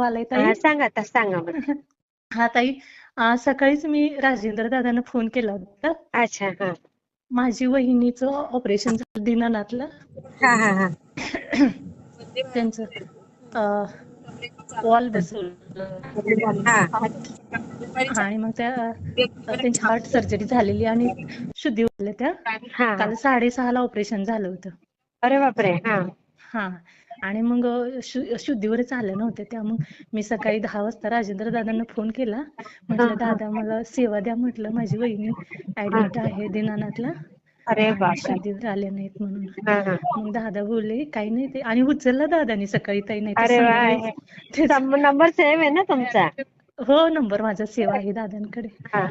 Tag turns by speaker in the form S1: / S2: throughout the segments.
S1: आलाय ताई?
S2: हा सांगा आता सांगा
S1: हा ताई. सकाळीच मी राजेंद्र दादांना फोन केला होता.
S2: अच्छा हा.
S1: माझी वहिनीचं ऑपरेशन झालं दीनानाथला.
S2: हा हा हा.
S1: त्यांचं वॉल बसवलं.
S2: हा.
S1: आणि मग त्या त्यांची हार्ट सर्जरी झालेली आणि शुद्धी झाल्या त्या.
S2: हा.
S1: काल साडेसहाला ऑपरेशन झालं होतं.
S2: अरे बापरे हा.
S1: हा. आणि मग अं, शु- शुद्धीवरच आलं नव्हतं. त्या मग मी सकाळी दहा वाजता राजेंद्र दादांना फोन केला. म्हटलं दादा मला सेवा द्या म्हटलं. माझी वहिनी ऍडमिट आहे दिनानाथला शुद्धीवर आले नाहीत म्हणून. मग दादा बोलले काही नाही ते आणि उचलला दादानी सकाळी ताई नाही
S2: नंबर सेव्ह आहे ना तुमचा?
S1: हो नंबर माझा सेवा आहे दादांकडे.
S2: हा.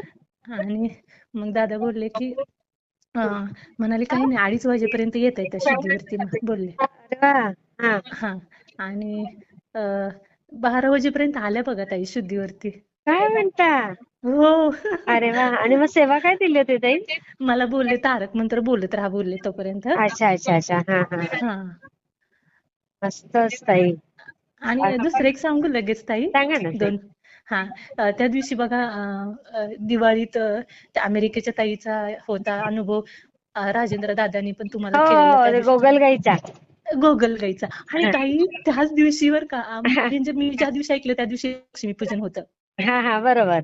S1: आणि मग दादा बोलले की म्हणाले काही नाही अडीच वाजेपर्यंत येत आहे त्या शुद्धीवरती बोलले.
S2: हा.
S1: हा. आणि अं, बारा वाजेपर्यंत आल्या बघा ताई शुद्धीवरती.
S2: काय म्हणता?
S1: हो.
S2: अरे वा. आणि मग सेवा काय दिली होती ताई?
S1: मला बोलले तारक मंत्र बोलत राहा बोलले तोपर्यंत.
S2: अच्छा अच्छा अच्छा. हा हा
S1: हा.
S2: मस्तच ताई.
S1: आणि दुसरं एक सांगू लगेच ताई.
S2: सांगा ना ताई.
S1: दोन. हा. अ, त्या दिवशी बघा अ, अ, दिवाळीत अ, त्या अमेरिकेच्या ताईचा होता अनुभव. अ, राजेंद्र दादांनी पण तुम्हाला केलेला त्या
S2: हो
S1: दिवशी.
S2: गोगलगाईचा.
S1: गोगलगाईचा आणि
S2: हा.
S1: ताई त्याच दिवशी बर का म्हणजे मी ज्या दिवशी ऐकलं त्या दिवशी लक्ष्मीपूजन होतं.
S2: हा हा बरोबर.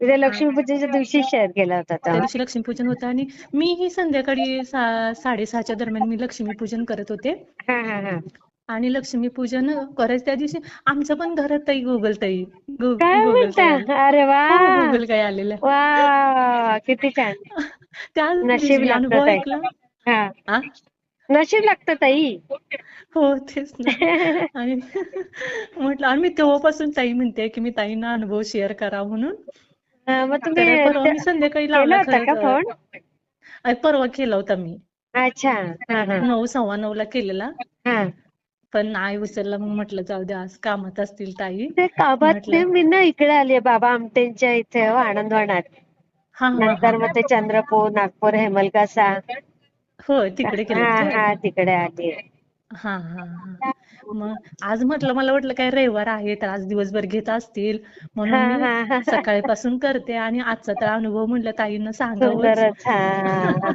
S2: तिथे लक्ष्मीपूजनच्या दिवशी शेअर केला होता
S1: त्या दिवशी लक्ष्मीपूजन होतं आणि मीही संध्याकाळी सा- साडेसहाच्या दरम्यान मी लक्ष्मीपूजन करत होते.
S2: हा हा हा.
S1: आणि लक्ष्मीपूजन करायचं त्या दिवशी आमच्या पण घरात ताई गोगल ताई गो-
S2: काय
S1: गोगलगाई
S2: म्हणता?
S1: आली.
S2: अरे वा.
S1: हो, गोगलगाई आलेल्या.
S2: वा वा. किती छान.
S1: त्या अनुभव. ऐकला.
S2: हा.
S1: हा
S2: नशीब लागतं ताई.
S1: हो तेच ना. आणि म्हटलं आणि मी तेव्हापासून ताई म्हणते की मी ताईंना अनुभव शेअर करा म्हणून.
S2: मग तुम्ही
S1: संध्याकाळी लावला
S2: फोन
S1: परवा केला होता मी.
S2: अच्छा.
S1: नऊ सव्वा नऊला केलेला.
S2: हा.
S1: पण नाही उचलला मग म्हटलं जाऊ द्या आज कामात असतील ताई.
S2: ते कामात मी ना इकडे आली बाबा आमटेंच्या इथे हो, आनंदवनात नंतर मग ते चंद्रपूर नागपूर हेमलकसा
S1: हो तिकडे केले
S2: हा हा तिकडे आली.
S1: हा हा हा. मग आज म्हटलं मला वाटलं काय रविवार आहे तर आज दिवसभर घेत असतील. म्हणून
S2: हा,
S1: मी
S2: हा, हा.
S1: सकाळपासून करते आणि आजचा तर अनुभव म्हटलं ताईंना सांगावंच.
S2: सुंदरच हा. हा, हा.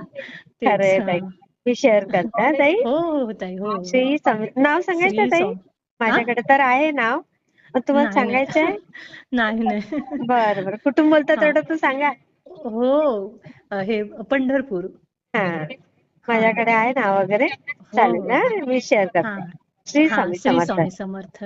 S1: तेच,
S2: खरंय
S1: हा.
S2: ताई मी शेअर करते हा, ताई?
S1: हो हो ताई हो
S2: श्री स्वामी नाव सांगायचं
S1: श्री
S2: ताई?
S1: स्वामी.
S2: माझ्याकडे तर आहे नाव. पण तुम्हाला
S1: नाही, नाही.
S2: सांगायचंय?
S1: नाही नाही.
S2: बरं बरं. कुठून बोलता
S1: हा.
S2: तेवढं तर सांगा.
S1: हो अ, हे पंढरपूर.
S2: हा. माझ्याकडे आहे नाव वगैरे. चालेल
S1: हो.
S2: ना? मी शेअर
S1: हा.
S2: करते. श्री
S1: हा
S2: स्वामी समर्थ.